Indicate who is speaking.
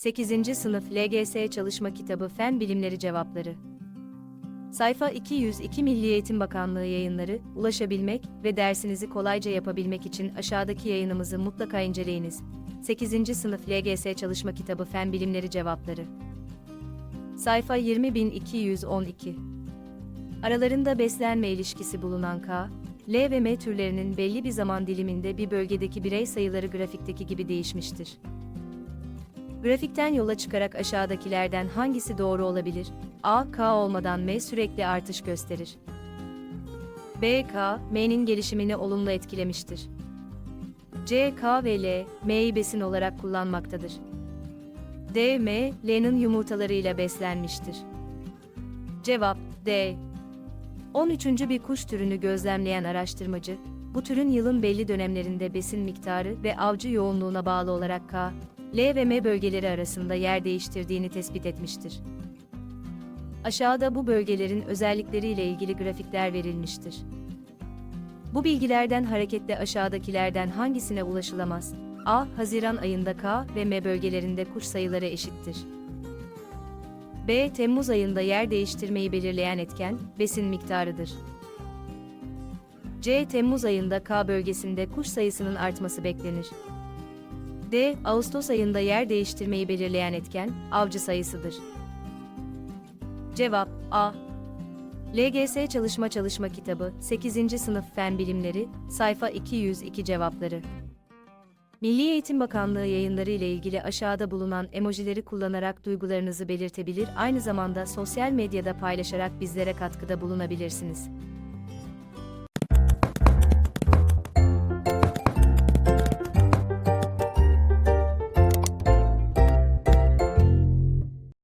Speaker 1: 8. Sınıf LGS Çalışma Kitabı Fen Bilimleri Cevapları Sayfa 202 Milli Eğitim Bakanlığı yayınları, ulaşabilmek ve dersinizi kolayca yapabilmek için aşağıdaki yayınımızı mutlaka inceleyiniz. 8. Sınıf LGS Çalışma Kitabı Fen Bilimleri Cevapları Sayfa 20212 Aralarında beslenme ilişkisi bulunan K, L ve M türlerinin belli bir zaman diliminde bir bölgedeki birey sayıları grafikteki gibi değişmiştir. Grafikten yola çıkarak aşağıdakilerden hangisi doğru olabilir? A. K olmadan M sürekli artış gösterir. B. K, M'nin gelişimini olumlu etkilemiştir. C. K ve L, M'yi besin olarak kullanmaktadır. D. M, L'nin yumurtalarıyla beslenmiştir. Cevap D. 13. bir kuş türünü gözlemleyen araştırmacı, bu türün yılın belli dönemlerinde besin miktarı ve avcı yoğunluğuna bağlı olarak K, L ve M bölgeleri arasında yer değiştirdiğini tespit etmiştir. Aşağıda bu bölgelerin özellikleriyle ilgili grafikler verilmiştir. Bu bilgilerden hareketle aşağıdakilerden hangisine ulaşılamaz? A. Haziran ayında K ve M bölgelerinde kuş sayıları eşittir. B. Temmuz ayında yer değiştirmeyi belirleyen etken, besin miktarıdır. C. Temmuz ayında K bölgesinde kuş sayısının artması beklenir. D. Ağustos ayında yer değiştirmeyi belirleyen etken, avcı sayısıdır. Cevap A. LGS Çalışma Çalışma Kitabı, 8. Sınıf Fen Bilimleri, sayfa 202 cevapları. Milli Eğitim Bakanlığı yayınları ile ilgili aşağıda bulunan emojileri kullanarak duygularınızı belirtebilir, aynı zamanda sosyal medyada paylaşarak bizlere katkıda bulunabilirsiniz.